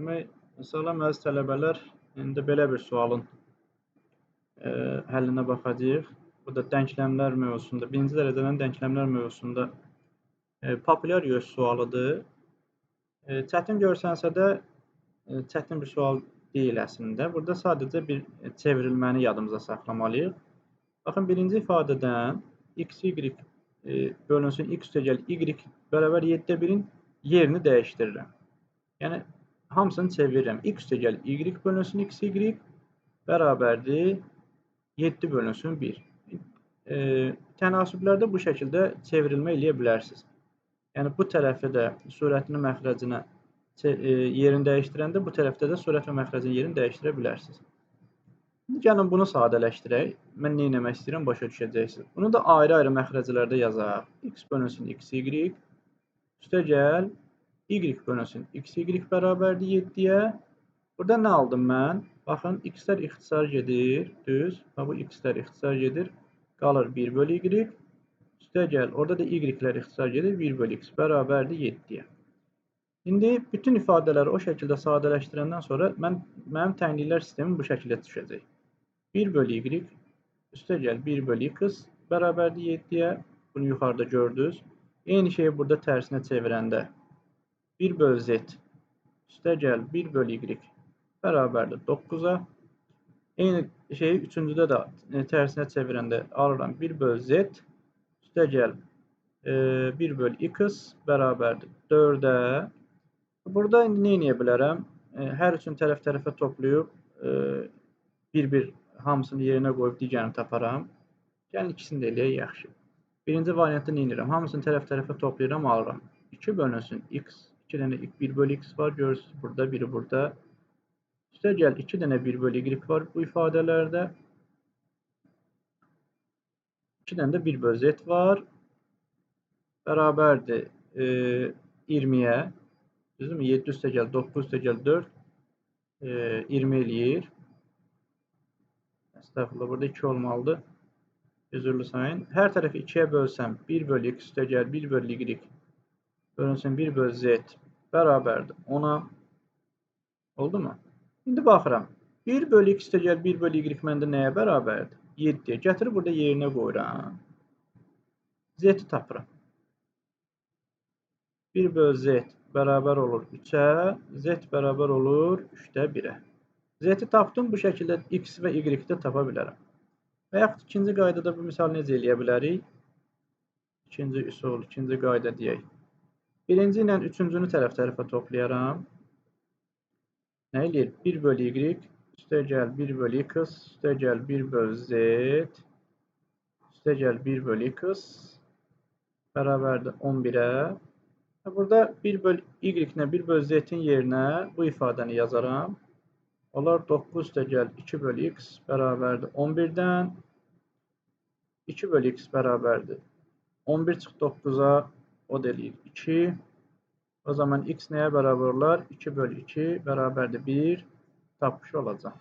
Demək, salam əziz tələbələr, indi belə bir sualın ə, həllinə baxacağıq. Bu da dənkləmlər mövzusunda, birinci dərəcədən dənkləmlər mövzusunda ə, populyar YÖS sualıdır. Ə, çətin görsənsə də ə, çətin bir sual deyil əslində. Burada sadəcə bir çevrilməni yadımıza saxlamalıyıq. Baxın, birinci ifadədən x, y e, bölünsün x üstəgəl y bərabər 7-də 1-in yerini dəyişdirirəm. Yəni, hamısını çevirirəm. x üstəgəl y bölünsün x, y bərabərdir 7 bölünsün 1. E, tənasüblərdə bu şəkildə çevrilmə eləyə bilərsiniz. Yəni, bu tərəfi də surətini məxrəcinə e, yerini dəyişdirəndə bu tərəfdə də surət və məxrəcin yerini dəyişdirə bilərsiniz. İndi gəlin bunu sadələşdirək. Mən nə etmək istəyirəm, başa düşəcəksiniz. Bunu da ayrı-ayrı məxrəclərdə yazaq. x bölünsün x, y üstə gəl y bölünsün x, y bərabərdir 7-yə. Burada nə aldım mən? Baxın, x-lər ixtisar gedir, düz. Və bu x-lər ixtisar gedir. Qalır 1 bölü y. Üstə gəl, orada da y-lər ixtisar gedir, 1 bölü x bərabərdir 7-yə. İndi bütün ifadələri o şəkildə sadələşdirəndən sonra mən, mənim tənqidlər sistemim bu şəkildə düşəcək. 1 bölü y üstə gəl 1 bölü x bərabərdir 7-yə. Bunu yuxarıda gördünüz. Eyni şeyi burada tərsinə çevirəndə 1 bölü z üstə gəl 1 bölü y bərabərdir 9-a. Eyni şeyi üçüncüdə də e, tərsinə çevirəndə alıram 1 bölü z üstə gəl e, 1 bölü x bərabərdir 4-ə. Burada indi edə bilərəm? E, hər üçün tərəf-tərəfə toplayıb bir-bir hamısını yerinə qoyub digərini taparam. Gəlin ikisini də eləyək yaxşı. Birinci variantda nə edirəm? Hamısını tərəf-tərəfə toplayıram, alıram. 2 bölünsün x. 2 dənə 1 bölü x var, görürsünüz burada, biri burada. Üstə gəl 2 dənə 1 bölü y var bu ifadələrdə. 2 dənə də 1 bölü z var. Bərabərdir e, 20-yə. Düzdürmü? 7 üstə gəl 9 üstə gəl 4 e, 20 eləyir. Estağfurullah burada 2 olmalıdır. Üzürlü sayın. Hər tərəfi 2-yə bölsəm 1 bölü x üstə gəl 1 bölü y bölünsün 1 bölü z bərabərdir 10-a. Oldu mu? İndi baxıram. 1 bölü x gəl 1 bölü y məndə nəyə bərabərdir? 7-yə. Gətirib burada yerinə qoyuram. Z-i tapıram. 1 bölü z bərabər olur 3-ə. Z bərabər olur 3-də 1-ə. Z-i tapdım, bu şəkildə x və y-də tapa bilərəm. Və yaxud ikinci qaydada bu misal necə eləyə bilərik? İkinci üsul, ikinci qayda deyək. Birinci ilə üçüncünü tərəf-tərəfə toplayaram. Nə eləyir? 1 bölü y, üstə gəl 1 bölü x, üstə gəl 1 bölü z, üstə gəl 1 bölü x, bərabərdir 11-ə. Burada 1 bölü y ilə 1 bölü z-in yerinə bu ifadəni yazaram. Onlar 9 təgəl 2 bölü x bərabərdir 11-dən. 2 bölü x bərabərdir. 11 çıx 9-a o da 2. O zaman x neye beraberler? 2 bölü 2 beraber de 1 tapmış olacak.